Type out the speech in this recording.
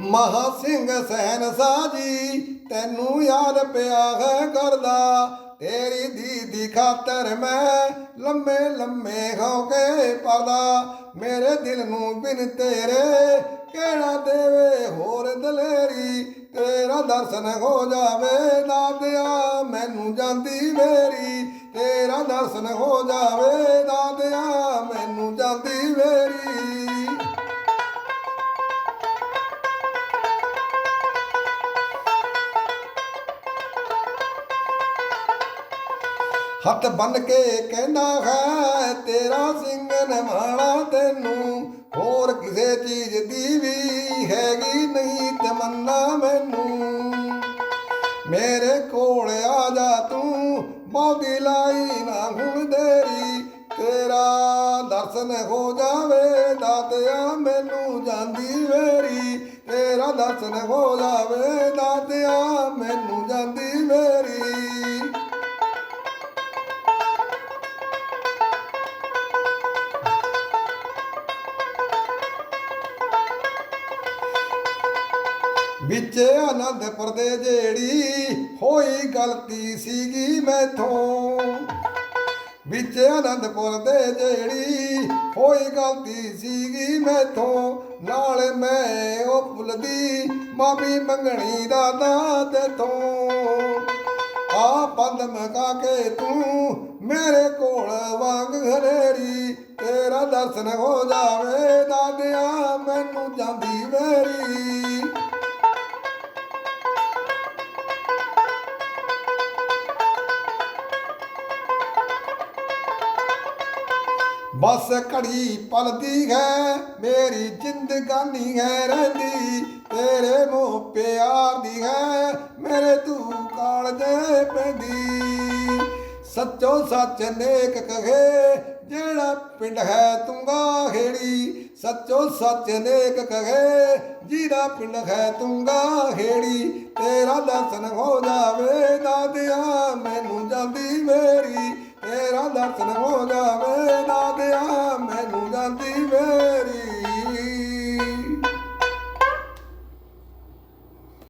ਮਹਾ ਸਿੰਘ ਸੈਨ ਸਾਜੀ, ਤੈਨੂੰ ਯਾਦ ਪਿਆ ਹੈ ਕਰਦਾ। ਤੇਰੀ ਦੀਦੀ ਖਾਤਰ ਮੈਂ ਲੰਮੇ ਲੰਮੇ ਹੋ ਕੇ ਪਰਦਾ ਮੇਰੇ ਦਿਲ ਨੂੰ ਬਿਨ ਤੇਰੇ ਕਿਹੜਾ ਦੇਵੇ? ਹੋਰ ਦਲੇਰੀ, ਤੇਰਾ ਦਰਸ਼ਨ ਹੋ ਜਾਵੇ ਦਾਦਿਆ ਮੈਨੂੰ ਜਾਂਦੀ ਮੇਰੀ, ਤੇਰਾ ਦਰਸ਼ਨ ਹੋ ਜਾਵੇ ਦਾਦਿਆ ਹੱਥ ਬੰਨ ਕੇ ਕਹਿੰਦਾ ਹੈ, ਤੇਰਾ ਸਿੰਘ ਨਵਾਣਾ ਤੈਨੂੰ, ਹੋਰ ਕਿਸੇ ਚੀਜ਼ ਦੀ ਵੀ ਹੈਗੀ ਨਹੀਂ, ਤਮੰਨਾ ਮੈਨੂੰ। ਮੇਰੇ ਕੋਲ ਆ ਜਾ ਤੂੰ ਬਹੁਤੀ ਲਾਈ ਨਾ ਹੁਣ ਦੇਰੀ, ਤੇਰਾ ਦਰਸ਼ਨ ਹੋ ਜਾਵੇ, ਦਾਤਿਆ ਮੈਨੂੰ ਜਾਂਦੀ ਵੇਰੀ, ਤੇਰਾ ਦਰਸ਼ਨ ਹੋ ਜਾਵੇ ਵਿੱਚ ਆਨੰਦਪੁਰ ਦੇ ਜਿਹੜੀ ਹੋਈ ਗਲਤੀ ਸੀਗੀ ਮੈਥੋਂ? ਵਿੱਚ ਆਨੰਦਪੁਰ ਦੇ ਜਿਹੜੀ ਹੋਈ ਗਲਤੀ ਸੀਗੀ ਮੈਥੋਂ? ਨਾਲ ਮੈਂ ਉਹ ਭੁੱਲਦੀ ਮਾਫੀ ਮੰਗਣੀ ਦਾ ਦਾਂ ਤੇਥੋਂ। ਆ ਬੰਦ ਮਕਾ ਕੇ ਤੂੰ ਮੇਰੇ ਕੋਲ ਵਾਂਗ ਘਰੇਰੀ ਤੇਰਾ ਦਰਸ਼ਨ ਹੋ ਜਾਵੇ ਦਾਦਿਆ, ਮੈਨੂੰ ਜਾਂਦੀ ਮੇਰੀ। ਬਸ ਘੜੀ ਪਲਦੀ ਹੈ, ਮੇਰੀ ਜ਼ਿੰਦਗਾਨੀ ਹੈ ਰਹਿੰਦੀ, ਤੇਰੇ ਮੋਹ ਪਿਆਰ ਦੀ ਹੈ, ਮੇਰੇ ਤੂੰ ਕਾਲਜੇ ਪੈਂਦੀ। ਸੱਚੋ ਸੱਚ ਨੇਕ ਕਹੇ, ਜਿਹੜਾ ਪਿੰਡ ਹੈ ਤੁੰਗਾ ਖੇੜੀ ਸੱਚੋ ਸੱਚ ਨੇਕ ਕਹੇ ਜਿਹੜਾ ਪਿੰਡ ਹੈ ਤੁੰਗਾ ਖੇੜੀ ਤੇਰਾ ਦਰਸ਼ਨ ਹੋ ਜਾਵੇ ਦਾਦਿਆ, ਮੈਨੂੰ ਜਾਂਦੀ ਮੇਰੀ, ਤੇਰਾ ਦਰਸ਼ਨ ਹੋ ਜਾਵੇ Santi, ve.